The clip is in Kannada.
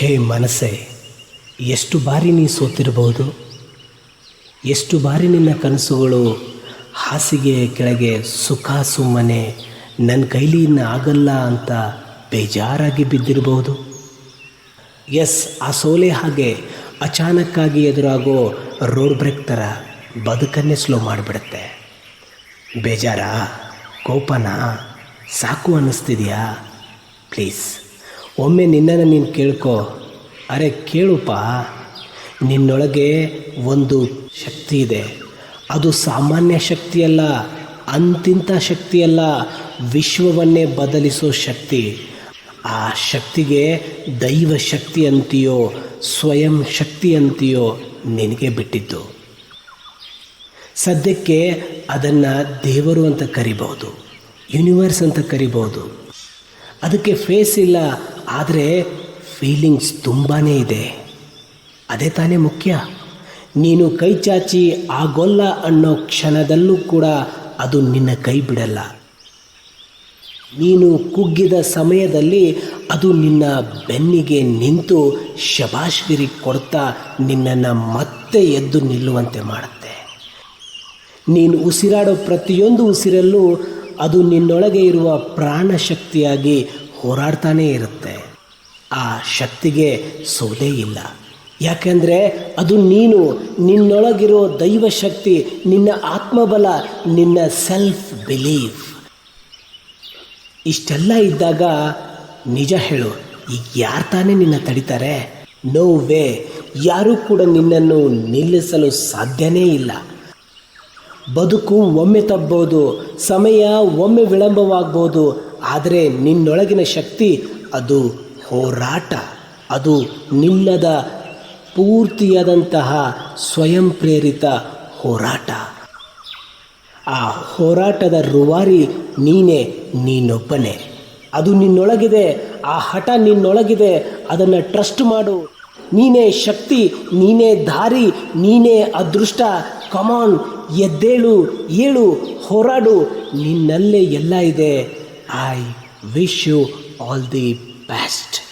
ಹೇ ಮನಸ್ಸೆ, ಎಷ್ಟು ಬಾರಿ ನೀ ಸೋತಿರಬಹುದು? ಎಷ್ಟು ಬಾರಿ ನಿನ್ನ ಕನಸುಗಳು ಹಾಸಿಗೆ ಕೆಳಗೆ ಸುಖ ಸುಮ್ಮನೆ ನನ್ನ ಕೈಲಿ ಇನ್ನು ಆಗಲ್ಲ ಅಂತ ಬೇಜಾರಾಗಿ ಬಿದ್ದಿರಬಹುದು? ಎಸ್, ಆ ಸೋಲೆ ಹಾಗೆ ಅಚಾನಕ್ಕಾಗಿ ಎದುರಾಗೋ ರೋಡ್ ಬ್ರೇಕ್ ಥರ ಬದುಕನ್ನೇ ಸ್ಲೋ ಮಾಡಿಬಿಡುತ್ತೆ. ಬೇಜಾರಾ? ಕೋಪನ? ಸಾಕು ಅನ್ನಿಸ್ತಿದೆಯಾ ಪ್ಲೀಸ್. ಒಮ್ಮೆ ನಿನ್ನನ್ನು ನೀನು ಕೇಳ್ಕೊ. ಅರೆ ಕೇಳುಪ್ಪ ನಿನ್ನೊಳಗೆ ಒಂದು ಶಕ್ತಿ ಇದೆ. ಅದು ಸಾಮಾನ್ಯ ಶಕ್ತಿಯಲ್ಲ ಅಂತಿಂಥ ಶಕ್ತಿಯಲ್ಲ, ವಿಶ್ವವನ್ನೇ ಬದಲಿಸೋ ಶಕ್ತಿ. ಆ ಶಕ್ತಿಗೆ ದೈವ ಶಕ್ತಿ ಅಂತೀಯೋ, ಸ್ವಯಂ ಶಕ್ತಿ ಅಂತೀಯೋ ನಿನಗೆ ಬಿಟ್ಟಿದ್ದು. ಸದ್ಯಕ್ಕೆ ಅದನ್ನು ದೇವರು ಅಂತ ಕರಿಬಹುದು ಯೂನಿವರ್ಸ್ ಅಂತ ಕರಿಬಹುದು. ಅದಕ್ಕೆ ಫೇಸ್ ಇಲ್ಲ ಆದರೆ ಫೀಲಿಂಗ್ಸ್ ತುಂಬಾ ಇದೆ. ಅದೇ ತಾನೇ ಮುಖ್ಯ. ನೀನು ಕೈ ಚಾಚಿ ಆಗೋಲ್ಲ ಅನ್ನೋ ಕ್ಷಣದಲ್ಲೂ ಕೂಡ ಅದು ನಿನ್ನ ಕೈ ಬಿಡಲ್ಲ. ನೀನು ಕುಗ್ಗಿದ ಸಮಯದಲ್ಲಿ ಅದು ನಿನ್ನ ಬೆನ್ನಿಗೆ ನಿಂತು ಶಬಾಷ್ಗಿರಿ ಕೊಡ್ತಾ ನಿನ್ನನ್ನು ಮತ್ತೆ ಎದ್ದು ನಿಲ್ಲುವಂತೆ ಮಾಡುತ್ತೆ. ನೀನು ಉಸಿರಾಡೋ ಪ್ರತಿಯೊಂದು ಉಸಿರಲ್ಲೂ ಅದು ನಿನ್ನೊಳಗೆ ಇರುವ ಪ್ರಾಣಶಕ್ತಿಯಾಗಿ ಹೋರಾಡ್ತಾನೇ ಇರುತ್ತೆ. ಆ ಶಕ್ತಿಗೆ ಸೋಲೇ ಇಲ್ಲ. ಯಾಕೆಂದರೆ ಅದು ನೀನು, ನಿನ್ನೊಳಗಿರೋ ದೈವ ಶಕ್ತಿ ನಿನ್ನ ಆತ್ಮಬಲ, ನಿನ್ನ ಸೆಲ್ಫ್ ಬಿಲೀಫ್ ಇಷ್ಟೆಲ್ಲ ಇದ್ದಾಗ ನಿಜ ಹೇಳು, ಈಗ ಯಾರು ತಾನೇ ನಿನ್ನ ತಡಿತಾರೆ? ನೋ ವೇ ಯಾರೂ ಕೂಡ ನಿನ್ನನ್ನು ನಿಲ್ಲಿಸಲು ಸಾಧ್ಯನೇ ಇಲ್ಲ. ಬದುಕು ಒಮ್ಮೆ ತಬ್ಬೋದು ಸಮಯ ಒಮ್ಮೆ ವಿಳಂಬವಾಗ್ಬೋದು ಆದರೆ ನಿನ್ನೊಳಗಿನ ಶಕ್ತಿ ಅದು ಹೋರಾಟ. ಅದು ನಿಲ್ಲದ ಪೂರ್ತಿಯಾದಂತಹ ಸ್ವಯಂ ಪ್ರೇರಿತ ಹೋರಾಟ. ಆ ಹೋರಾಟದ ರುವಾರಿ ನೀನೇ, ನೀನೊಬ್ಬನೇ. ಅದು ನಿನ್ನೊಳಗಿದೆ, ಆ ಹಠ ನಿನ್ನೊಳಗಿದೆ, ಅದನ್ನು ಟ್ರಸ್ಟ್ ಮಾಡು. ನೀನೇ ಶಕ್ತಿ, ನೀನೇ ದಾರಿ, ನೀನೇ ಅದೃಷ್ಟ. ಕಮಾನ್ ಎದ್ದೇಳು, ಏಳು, ಹೋರಾಡು. ನಿನ್ನಲ್ಲೇ ಎಲ್ಲ ಇದೆ. I wish you all the best.